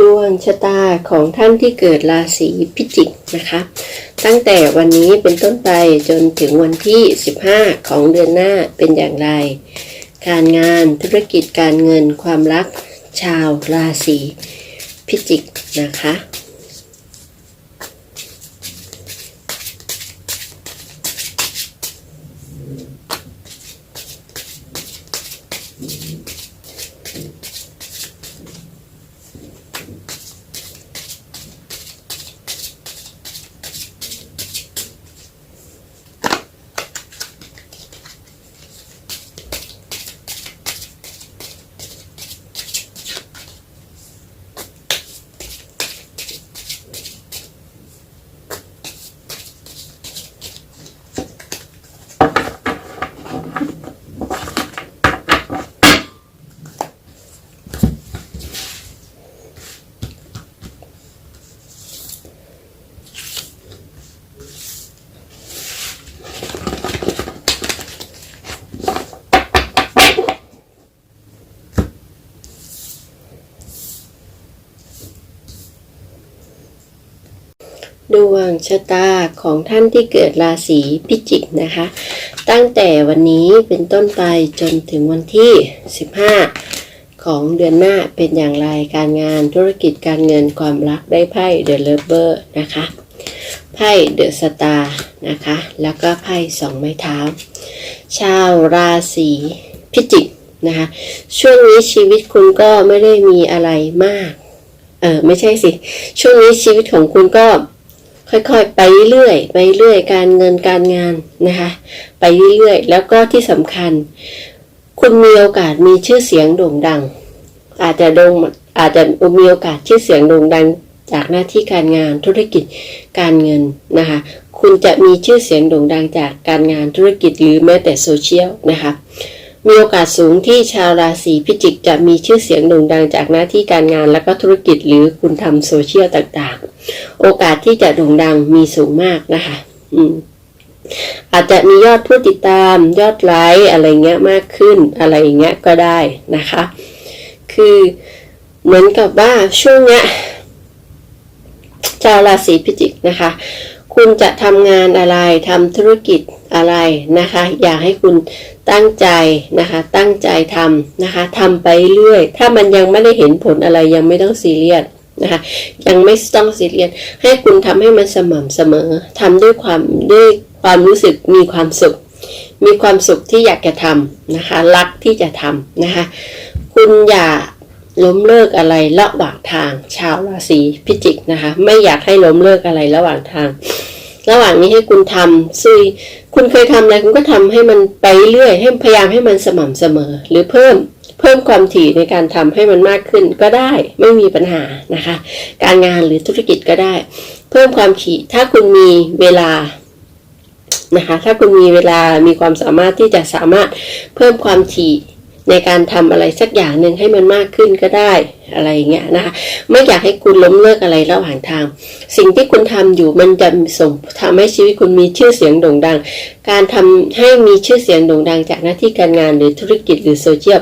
ดวงชะตาของท่านที่เกิดราศีพิจิกนะคะ ตั้งแต่วันนี้เป็นต้นไปจนถึงวันที่ 15 ของเดือนหน้าเป็นอย่างไร การงานธุรกิจการเงินความรักชาวราศีพิจิกนะคะ ดวงชะตาของท่านที่เกิดราศีพิจิกนะคะ ตั้งแต่วันนี้เป็นต้นไปจนถึงวันที่ 15 ของเดือนหน้าเป็นอย่างไรการงานธุรกิจการเงินความรักได้ไพ่เดอะเลเ e อร์นะคะไพ่เดอะสตาร์นะคะ แล้วก็ไพ่สองไม้เท้า ชาวราศีพิจิกนะคะ ช่วงนี้ชีวิตคุณก็ไม่ได้มีอะไรมาก เออไม่ใช่สิ ช่วงนี้ชีวิตของคุณก็ ค่อยๆ ไปเรื่อยไปเรื่อยการเงินการงานนะคะ ไปเรื่อยๆแล้วก็ที่สำคัญ คุณมีโอกาสมีชื่อเสียงโด่งดัง อาจจะโด่งอาจจะมีโอกาสชื่อเสียงโด่งดังจากหน้าที่การงานธุรกิจการเงินนะคะ คุณจะมีชื่อเสียงโด่งดังจากการงานธุรกิจหรือแม้แต่โซเชียลนะคะ มีโอกาสสูงที่ชาวราศีพิจิกจะมีชื่อเสียงโด่งดังจากหน้าที่การงานและก็ธุรกิจหรือคุณทำโซเชียลต่างๆ โอกาสที่จะโด่งดังมีสูงมากนะคะ อืมอาจจะมียอดผู้ติดตามยอดไลค์อะไรเงี้ยมากขึ้นอะไรเงี้ยก็ได้นะคะ คือเหมือนกับว่าช่วงเนี้ยชาวราศีพิจิกนะคะ คุณจะทำงานอะไรทำธุรกิจ อะไรนะคะ อยากให้คุณตั้งใจนะคะ ตั้งใจทำนะคะทำไปเรื่อย ถ้ามันยังไม่ได้เห็นผลอะไรยังไม่ต้องซีเรียสนะคะยังไม่ต้องซีเรียสให้คุณทำให้มันสม่ำเสมอทำด้วยความด้วยความรู้สึกมีความสุข มีความสุขที่อยากจะทำนะคะ รักที่จะทำนะคะ คุณอย่าล้มเลิกอะไรระหว่างทาง ชาวราศีพิจิกนะคะ ไม่อยากให้ล้มเลิกอะไรระหว่างทาง ระหว่างนี้ให้คุณทำซุยคุณเคยทำอะไรคุณก็ทำให้มันไปเรื่อย ให้พยายามให้มันสม่ำเสมอ หรือเพิ่มเพิ่มความถี่ในการทำให้มันมากขึ้นก็ได้ไม่มีปัญหานะคะ การงานหรือธุรกิจก็ได้ เพิ่มความถี่ถ้าคุณมีเวลานะคะถ้าคุณมีเวลามีความสามารถที่จะสามารถเพิ่มความถี่ ในการทำอะไรสักอย่างหนึ่งให้มันมากขึ้นก็ได้อะไรเงี้ยนะคะ ไม่อยากให้คุณล้มเลิกอะไรระหว่างทาง สิ่งที่คุณทำอยู่มันจะส่งทำให้ชีวิตคุณมีชื่อเสียงโด่งดัง การทำให้มีชื่อเสียงโด่งดังจากหน้าที่การงานหรือธุรกิจหรือโซเชียล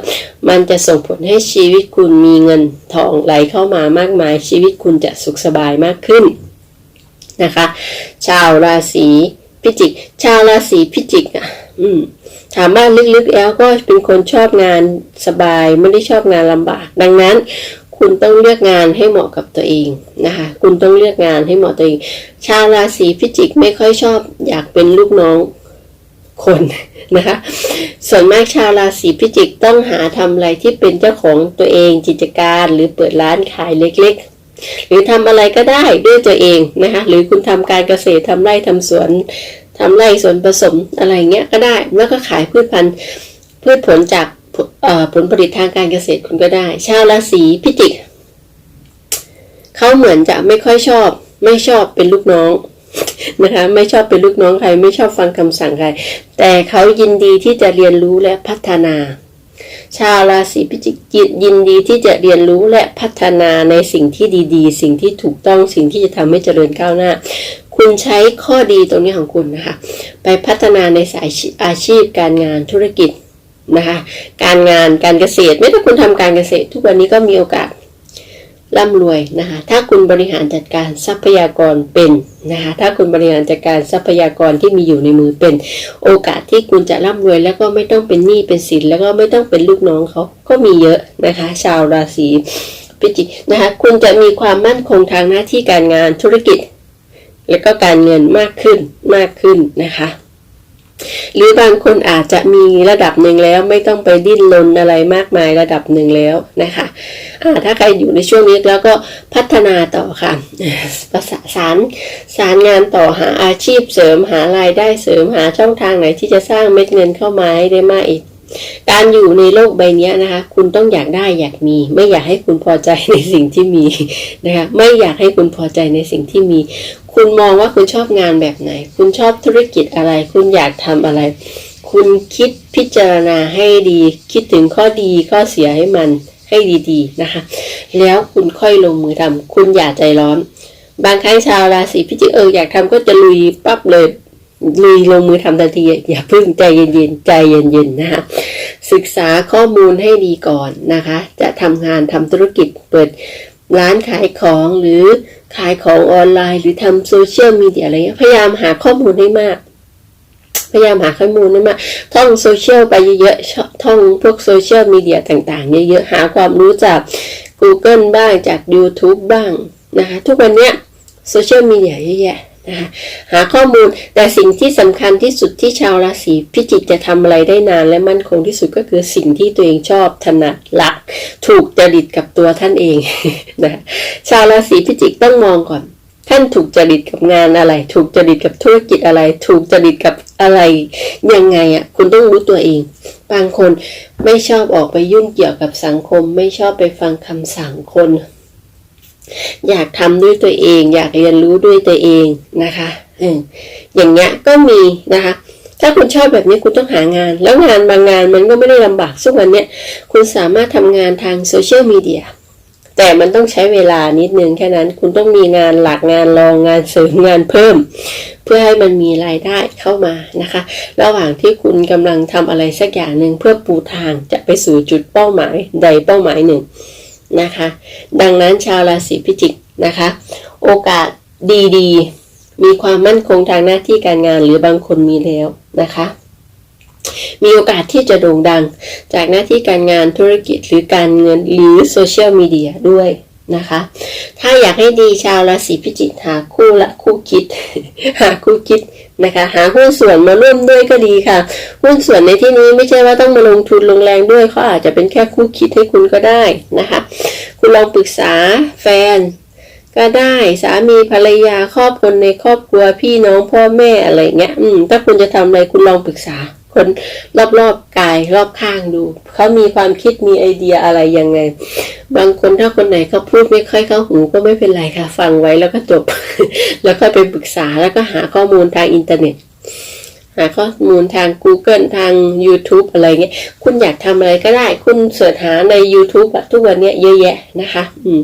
มันจะส่งผลให้ชีวิตคุณมีเงินทองไหลเข้ามามากมาย ชีวิตคุณจะสุขสบายมากขึ้นนะคะ ชาวราศีพิจิก ชาวราศีพิจิกอะ อืม ถามว่าลึกๆแล้วก็เป็นคนชอบงานสบายไม่ได้ชอบงานลำบาก ดังนั้น คุณต้องเลือกงานให้เหมาะกับตัวเองนะคะคุณต้องเลือกงานให้เหมาะตัวเอง ชาวราศีพิจิกไม่ค่อยชอบ อยากเป็นลูกน้องคนนะคะส่วนมากชาวราศีพิจิกต้องหาทำอะไรที่เป็นเจ้าของตัวเองกิจการหรือเปิดร้านขายเล็กๆ หรือทำอะไรก็ได้ด้วยตัวเองนะคะหรือคุณทำการเกษตรทำไร่ทำสวน ทำไร่สวนผสมอะไรเงี้ยก็ได้ แล้วก็ขายพืชพันธุ์พืชผลจากผลผลผลิตทางการเกษตรคุณก็ได้ ชาวราศีพิจิกเขาเหมือนจะไม่ค่อยชอบ ไม่ชอบเป็นลูกน้องนะคะไม่ชอบเป็นลูกน้องใคร ไม่ชอบฟังคำสั่งใคร แต่เขายินดีที่จะเรียนรู้และพัฒนา ชาวราศีพิจิกยินดีที่จะเรียนรู้และพัฒนาในสิ่งที่ดี ๆ สิ่งที่ถูกต้องสิ่งที่จะทำให้เจริญก้าวหน้า คุณใช้ข้อดีตรงนี้ของคุณนะคะ ไปพัฒนาในสายอาชีพการงานธุรกิจนะคะ การงานการเกษตรไม่ต้องคุณทำการเกษตร ทุกวันนี้ก็มีโอกาสร่ำรวยนะคะ ถ้าคุณบริหารจัดการทรัพยากรเป็นนะคะ ถ้าคุณบริหารจัดการทรัพยากรที่มีอยู่ในมือเป็น โอกาสที่คุณจะร่ำรวยแล้วก็ไม่ต้องเป็นหนี้เป็นสินแล้วก็ไม่ต้องเป็นลูกน้องเขาก็มีเยอะนะคะ ชาวราศีพิจิกนะคะ คุณจะมีความมั่นคงทางหน้าที่การงานธุรกิจ แล้วก็การเงินมากขึ้นมากขึ้นนะคะ หรือบางคนอาจจะมีระดับหนึ่งแล้วไม่ต้องไปดิ้นรนอะไรมากมายระดับหนึ่งแล้วนะคะอ่าถ้าใครอยู่ในช่วงนี้แล้วก็พัฒนาต่อค่ะประสานสารสารงานต่อหาอาชีพเสริมหารายได้เสริมหาช่องทางไหนที่จะสร้างเม็ดเงินเข้ามาให้ได้มากอีกการอยู่ในโลกใบนี้นะคะ คุณต้องอยากได้อยากมี ไม่อยากให้คุณพอใจในสิ่งที่มีนะคะ ไม่อยากให้คุณพอใจในสิ่งที่มี คุณมองว่าคุณชอบงานแบบไหน คุณชอบธุรกิจอะไร คุณอยากทำอะไร คุณคิดพิจารณาให้ดี คิดถึงข้อดีข้อเสียให้มันให้ดีๆนะคะ แล้วคุณค่อยลงมือทำคุณอย่าใจร้อน บางครั้งชาวราศีพิจิกเอออยากทำก็จะลุยปั๊บเลยลุยลงมือทำทันทีอย่าเพิ่งใจเย็นๆใจเย็นๆนะคะศึกษาข้อมูลให้ดีก่อนนะคะ จะทำงานทำธุรกิจเปิดร้านขายของหรือ ขายของออนไลน์หรือทำโซเชียลมีเดียอะไรเงี้ยพยายามหาข้อมูลให้มาก พยายามหาข้อมูลให้มากท่องโซเชียลไปเยอะๆท่องพวกโซเชียลมีเดียต่างๆ เยอะๆหาความรู้จาก Google บ้างจาก YouTube บ้างนะคะทุกวันเนี้ยโซเชียลมีเดียเยอะแยะ นะคะหาข้อมูลแต่สิ่งที่สำคัญที่สุดที่ชาวราศีพิจิกจะทำอะไรได้นานและมั่นคงที่สุดก็คือสิ่งที่ตัวเองชอบถนัดรัก ถูกจริตกับตัวท่านเองนะชาวราศีพิจิกต้องมองก่อน ท่านถูกจริตกับงานอะไร ถูกจริตกับธุรกิจอะไร ถูกจริตกับอะไรยังไงอะคุณต้องรู้ตัวเอง บางคนไม่ชอบออกไปยุ่งเกี่ยวกับสังคม ไม่ชอบไปฟังคำสั่งคน อยากทำด้วยตัวเอง อยากเรียนรู้ด้วยตัวเองนะคะอออย่างเงี้ยก็มีนะคะ ถ้าคุณชอบแบบนี้คุณต้องหางาน แล้วงานบางงานมันก็ไม่ได้ลำบากซึ่งวันเนี้ยคุณสามารถทำงานทางโซเชียลมีเดียแต่มันต้องใช้เวลานิดนึงแค่นั้นคุณต้องมีงานหลักงานรองงานเสริมงานเพิ่ม เพื่อให้มันมีรายได้เข้ามานะคะ ระหว่างที่คุณกำลังทำอะไรสักอย่างหนึ่งเพื่อปูทางจะไปสู่จุดเป้าหมายใดเป้าหมายหนึ่ง นะคะ ดังนั้นชาวราศีพิจิกนะคะ โอกาสดีๆ มีความมั่นคงทางหน้าที่การงานหรือบางคนมีแล้วนะคะ มีโอกาสที่จะโด่งดัง จากหน้าที่การงานธุรกิจหรือการเงินหรือโซเชียลมีเดียด้วยนะคะ ถ้าอยากให้ดีชาวราศีพิจิกหาคู่และคู่คิด หาคู่คิด นะคะ หาหุ้นส่วนมาร่วมด้วยก็ดีค่ะ หุ้นส่วนในที่นี้ไม่ใช่ว่าต้องมาลงทุนลงแรงด้วยเขาอาจจะเป็นแค่คู่คิดให้คุณก็ได้นะคะ คุณลองปรึกษาแฟนก็ได้สามีภรรยาครอบคนในครอบครัวพี่น้องพ่อแม่อะไรเงี้ย อืม ถ้าคุณจะทำอะไรคุณลองปรึกษา คนรอบๆกายรอบข้างดู เขามีความคิดมีไอเดียอะไรยังไง บางคนถ้าคนไหนเขาพูดไม่ค่อยเข้าหูก็ไม่เป็นไรค่ะ ฟังไว้แล้วก็จบ แล้วก็ไปปรึกษาแล้วก็หาข้อมูลทางอินเทอร์เน็ต หาข้อมูลทาง Google ทาง YouTube อะไรเงี้ย คุณอยากทำอะไรก็ได้ คุณเสิร์ชหาใน YouTube อะทุกวันเนี้ยเยอะแยะนะคะ อืม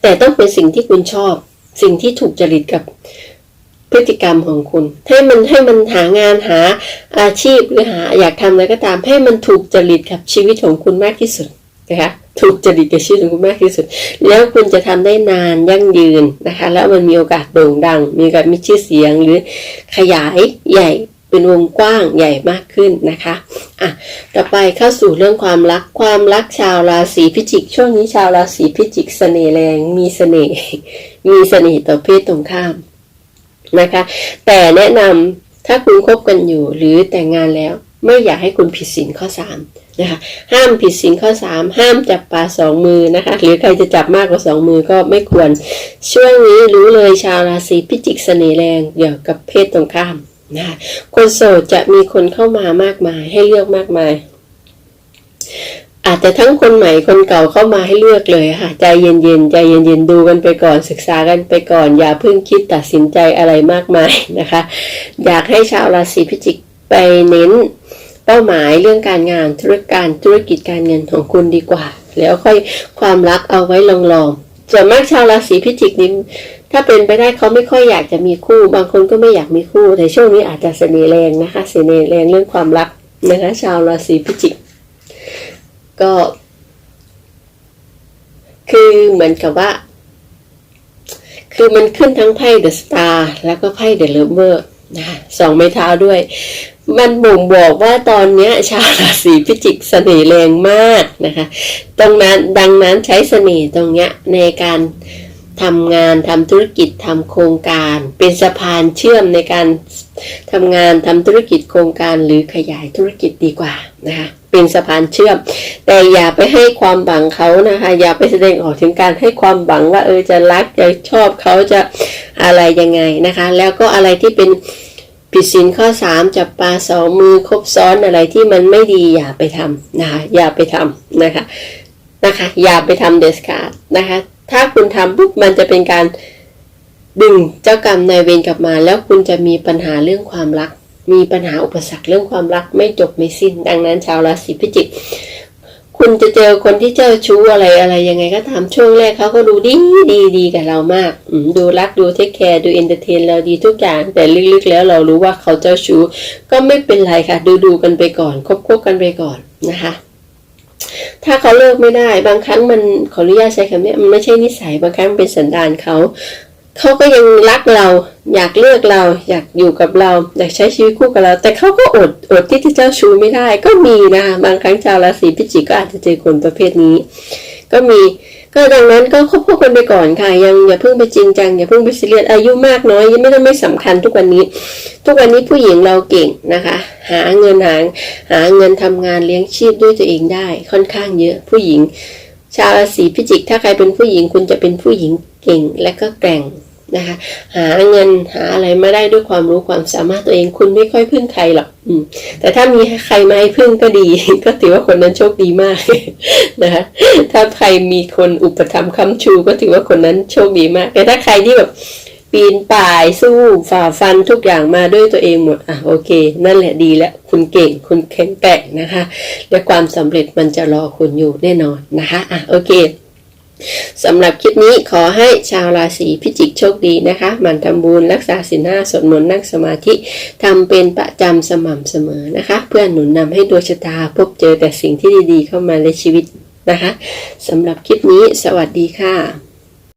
แต่ต้องเป็นสิ่งที่คุณชอบ สิ่งที่ถูกจริตกับพฤติกรรมของคุณ ให้มันให้มันหางานหาอาชีพหรือหาอยากทำอะไรก็ตาม ให้มันถูกจริตกับชีวิตของคุณมากที่สุดนะคะ ถูกจริตกับชีวิตของคุณมากที่สุด แล้วคุณจะทำได้นานยั่งยืนนะคะ แล้วมันมีโอกาสโด่งดัง มีโอกาสมีชื่อเสียงหรือขยายใหญ่เป็นวงกว้างใหญ่มากขึ้นนะคะ อะ ต่อไปเข้าสู่เรื่องความรัก ความรักชาวราศีพิจิก ช่วงนี้ชาวราศีพิจิกเสน่ห์แรง มีเสน่ห์ มีเสน่ห์ต่อเพศตรงข้ามนะคะ แต่แนะนำถ้าคุณคบกันอยู่หรือแต่งงานแล้ว ไม่อยากให้คุณผิดศีลข้อสามนะคะห้ามผิดศีลข้อสามห้ามจับปลาสองมือนะคะหรือใครจะจับมากกว่าสองมือก็ไม่ควร ช่วงนี้รู้เลยชาวราศีพิจิกเสน่ห์แรงเกี่ยวกับเพศตรงข้ามนะคะคนโสดจะมีคนเข้ามามากมายให้เลือกมากมายอาจจะทั้งคนใหม่คนเก่าเข้ามาให้เลือกเลยค่ะใจเย็นๆใจเย็นๆดูกันไปก่อนศึกษากันไปก่อน อย่าเพิ่งคิดตัดสินใจอะไรมากมายนะคะ อยากให้ชาวราศีพิจิกไปเน้น เป้าหมายเรื่องการงานธุรการธุรกิจการเงินของคุณดีกว่า แล้วค่อยความรักเอาไว้ลองๆส่วนมากชาวราศีพิจิกนี้ถ้าเป็นไปได้เขาไม่ค่อยอยากจะมีคู่ บางคนก็ไม่อยากมีคู่ แต่ช่วงนี้อาจจะเสน่ห์แรงนะคะเสน่ห์แรงเรื่องความรักนะคะชาวราศีพิจิก ก็ คือเหมือนกับว่า คือมันขึ้นทั้งไพ่เดอะสตาร์แล้วก็ไพ่เดอะเลเวอร์ นะคะสองไม้เท้าด้วย มันบ่งบอกว่าตอนนี้ชาวราศีพิจิกเสน่ห์แรงมากนะคะ ตรงนั้นดังนั้นใช้เสน่ห์ตรงเนี้ยในการทำงานทำธุรกิจทำโครงการ เป็นสะพานเชื่อมในการ ทำงานทำธุรกิจโครงการหรือขยายธุรกิจดีกว่านะคะเป็นสะพานเชื่อม แต่อย่าไปให้ความหวังเขานะคะ อย่าไปแสดงออกถึงการให้ความหวังว่าเออจะรักจะชอบเขาจะอะไรยังไงนะคะ แล้วก็อะไรที่เป็นผิดศีลข้อ 3 จับปลาสองมือคบซ้อนอะไรที่มันไม่ดีอย่าไปทำนะคะอย่าไปทำนะคะนะคะ อย่าไปทำเดสการ์ดนะคะ ถ้าคุณทำปุ๊บมันจะเป็นการ ดึงเจ้ากรรมนายเวรกลับมา แล้วคุณจะมีปัญหาเรื่องความรัก มีปัญหาอุปสรรคเรื่องความรักไม่จบไม่สิ้น ดังนั้นชาวราศีพิจิกคุณจะเจอคนที่เจ้าชู้อะไรอะไรยังไงก็ตามช่วงแรกเขาก็ดูดีดีดีกับเรามากดูรักดูเทคแคร์ดูเอนเตอร์เทนเราดีทุกอย่าง แต่ลึกๆแล้วเรารู้ว่าเขาเจ้าชู้ก็ไม่เป็นไรค่ะ ดูดูกันไปก่อนคบคบกันไปก่อนนะคะถ้าเขาเลิกไม่ได้ บางครั้งมันขออนุญาตใช้คำนี้มันไม่ใช่นิสัยบางครั้งเป็นสันดานเขา เขาก็ยังรักเรา อยากเลือกเรา อยากอยู่กับเรา อยากใช้ชีวิตคู่กับเรา แต่เขาก็อดอดที่จะเจ้าชู้ไม่ได้ ก็มีนะบางครั้งชาวราศีพิจิกก็อาจจะเจอคนประเภทนี้ ก็มีก็ดังนั้นก็คบคบกันไปก่อนค่ะ ยังอย่าเพิ่งไปจริงจังอย่าเพิ่งไปซีเรียสอายุมากน้อยยังไม่ต้องไม่สำคัญทุกวันนี้ ทุกวันนี้ผู้หญิงเราเก่งนะคะ หาเงินหาหาเงินทำงานเลี้ยงชีพด้วยตัวเองได้ค่อนข้างเยอะผู้หญิง ชาวราศีพิจิก ถ้าใครเป็นผู้หญิงคุณจะเป็นผู้หญิงเก่งและก็แกร่ง นะคะ หาเงินหาอะไรมาได้ด้วยความรู้ความสามารถตัวเอง คุณไม่ค่อยพึ่งใครหรอกอืมแต่ถ้ามีใครมาให้พึ่งก็ดี ก็ถือว่าคนนั้นโชคดีมากนะคะถ้าใครมีคนอุปถัมภ์ค้ำชู ก็ถือว่าคนนั้นโชคดีมาก แต่ถ้าใครที่แบบปีนป่ายสู้ฝ่าฟันทุกอย่างมาด้วยตัวเองหมด อะโอเค นั่นแหละดีแล้ว คุณเก่ง คุณแข็งแกร่งนะคะ และความสำเร็จมันจะรอคุณอยู่แน่นอนนะคะ อะโอเค สำหรับคลิปนี้ขอให้ชาวราศีพิจิกโชคดีนะคะหมั่นทำบุญรักษาศีลห้าสวดมนต์นั่งสมาธิทำเป็นประจำสม่ำเสมอนะคะ เพื่อหนุนนำให้ดวงชะตาพบเจอแต่สิ่งที่ดีๆ เข้ามาในชีวิตนะคะสำหรับคลิปนี้สวัสดีค่ะ